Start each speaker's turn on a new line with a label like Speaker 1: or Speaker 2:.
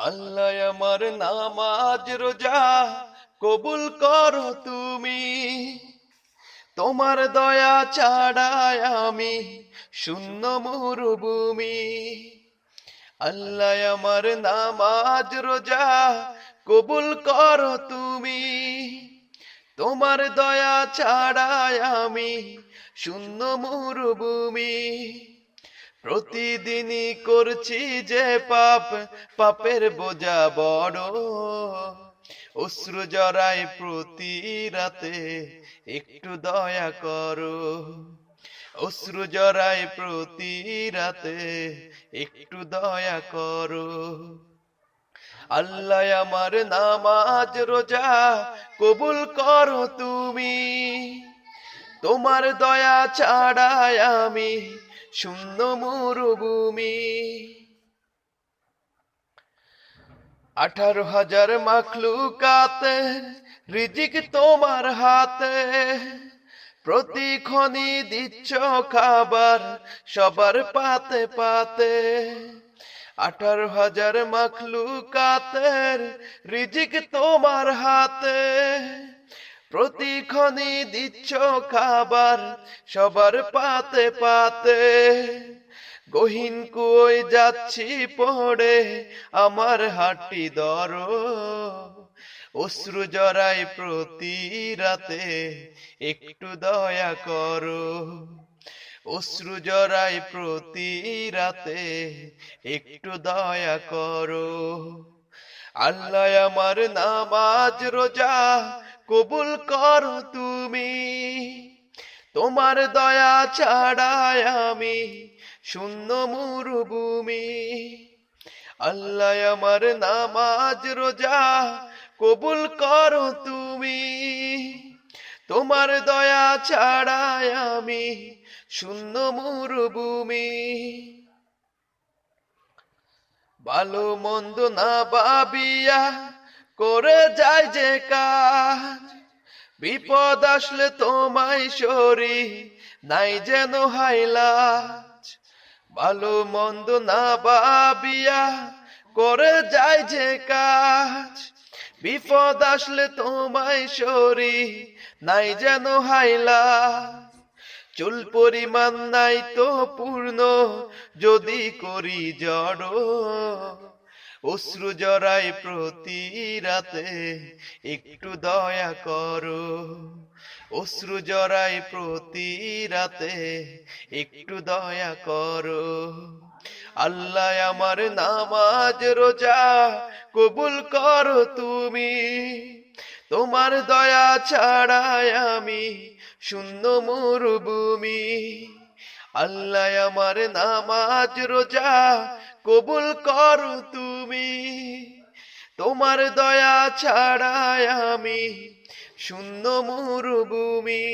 Speaker 1: আল্লাহ আমার নামাজ রোজা কবুল করো তুমি। তোমার দয়া ছাড়ায় আমি শূন্য মরুভূমি। আল্লাহ আমার নামাজ রোজা কবুল করো তুমি। তোমার দয়া ছাড়ায় আমি শূন্য মরুভূমি। প্রতিদিনই করছি যে পাপ, পাপের বোঝা বড়। অশ্রু জড়াই প্রতি রাতে একটু দয়া করো। অশ্রু জড়াই প্রতি রাতে একটু দয়া করো। আল্লাহ আমার নামাজ, রোজা কবুল করো তুমি। তোমার দয়া ছাড়াই আমি শূন্য মরুভূমি আঠারো হাজার মাখলুকাতে রিজিক তোমার হাতে। প্রতিক্ষণই দিচ্ছ খাবার সবার পাতে পাতে। আঠারো হাজার মাখলুকাতের রিজিক তোমার হাতে। প্রতিক্ষণই দিচ্ছ খাবার, সবার পাতে পাতে। গহীন কুই যাচ্ছি পড়ে, আমার হাঁটি দর। অশ্রু জড়াই প্রতি রাতে, একটু দয়া করো। অশ্রু জড়াই প্রতি রাতে, একটু দয়া করো। আল্লাহ আমার নামাজ, রোজা কবুল করো তুমি। তোমার দয়া ছাড়ায় আমি শূন্য মরুভূমি। আল্লাহ আমার নামাজ, রোজা কবুল করো তুমি। তোমার দয়া ছাড়ায় আমি শূন্য মরুভূমি। ভালো মন্দ না ভাবিয়া করে যায় যে কাজ। বিপদ আসলে তোমায় সরি, নাই যেন হাইলাজ ভালো মন্দ না বাবিয়া করে যায় যে কাজ। বিপদ আসলে তোমায় সরি, নাই যেন হাইলাজ চুল পরিমাণ নাই তো পূর্ণ, যদি করি জড়। অশ্রু জড়াই প্রতি রাতে, একটু দয়া করো। অশ্রু জড়াই প্রতি রাতে, একটু দয়া করো। আল্লাহ আমার নামাজ, রোজা কবুল করো তুমি। তোমার দয়া ছাড়াই আমি শূন্য মরুভূমি। আল্লাহ আমার নামাজ, রোজা কবুল করো তুমি। তোমার দয়া ছাড়ায় আমি শূন্য মরুভূমি।